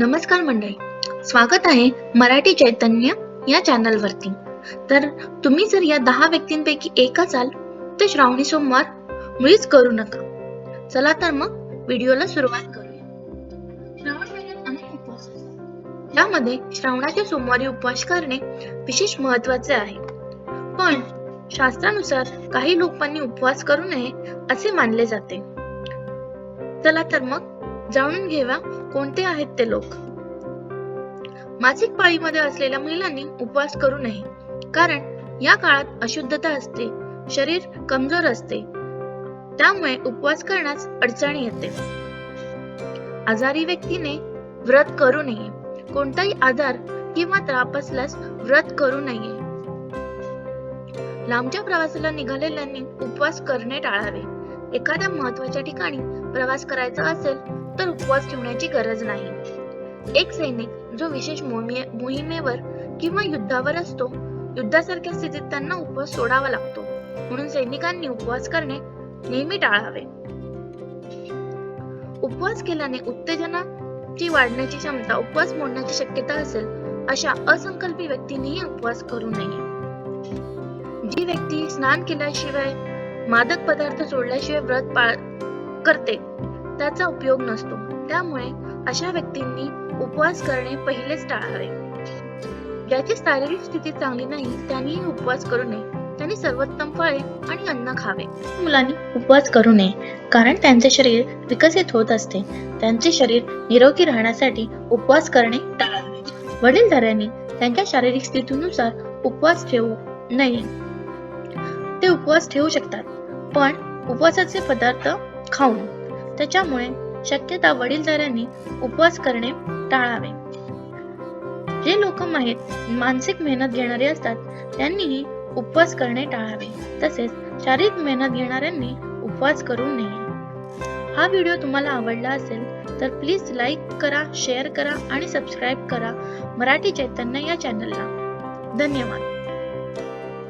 नमस्कार मंडळी. स्वागत आहे मराठी चैतन्य या चॅनलवरती. तर तुम्ही जर या दहा व्यक्तींपैकी एक असाल तर श्रावणी सोमवार मुळीच करू नका. चला तर मग व्हिडिओला सुरुवात करूया. श्रावण महिन्यात अनेक उपवास असतात. यामध्ये श्रावणाच्या सोमवारी उपवास करणे विशेष महत्त्वाचे आहे. पण शास्त्रानुसार काही लोकांनी उपवास करू नये असे मानले जाते. चला तर मग जाणून घेवा कोणते आहेत ते लोक. मासिक पाळीमध्ये असलेल्या महिलांनी उपवास करू नये कारण या काळात अशुद्धता असते शरीर कमजोर असते त्यामुळे उपवास करण्यास अडचणी येते. आजारी व्यक्तीने व्रत करू नये कोणताही आजार किंवा त्राप असल्यास व्रत करू नये. लांबच्या प्रवासाला निघालेल्यांनी उपवास करणे टाळावे. एखाद्या महत्त्वाच्या ठिकाणी प्रवास करायचा असेल तर उपवास ठेवण्याची गरज नाही. एक सैनिक जो विशेष मोहिमेवर किंवा युद्धावर असतो युद्धासारख्या स्थितीत त्यांना उपवास सोडावा लागतो. म्हणून सैनिकांनी उपवास करणे नेहमी टाळावे. उपवास केल्याने उत्तेजनाची वाढण्याची क्षमता उपवास मोडण्याची शक्यता असेल अशा असंकल्पी व्यक्तींनीही उपवास करू नये. जी व्यक्ती स्नान केल्याशिवाय मादक पदार्थ सोडल्याशिवाय व्रत पाळ करते. त्याचा उपयोग नसतो. त्यामुळे अशा व्यक्तींनी उपवास करणे पहिलेच टाळावे. ज्याची शारीरिक स्थिती चांगली नाही त्यांनीही उपवास करू नये. त्यांनी सर्वोत्तम फळे आणि अन्न खावे. मुलांनी उपवास करू नये कारण त्यांचे शरीर विकसित होत असते. त्यांचे शरीर निरोगी राहण्यासाठी उपवास करणे टाळावे. वडीलधाऱ्यांनी त्यांच्या शारीरिक स्थितीनुसार उपवास ठेवू नये. ते उपवास ठेवू शकतात. पण उपवासाचे पदार्थ खाऊन त्याच्यामुळे शक्यता वडीलधाऱ्यांनी उपवास करणे टाळावे. जे लोक माहीत मानसिक मेहनत घेणारे असतात त्यांनीही उपवास करणे टाळावे. तसेच शारीरिक मेहनत घेणाऱ्यांनी उपवास करू नये. हा व्हिडिओ तुम्हाला आवडला असेल तर प्लीज लाईक करा शेअर करा आणि सबस्क्राईब करा मराठी चैतन्य या चॅनलला. धन्यवाद.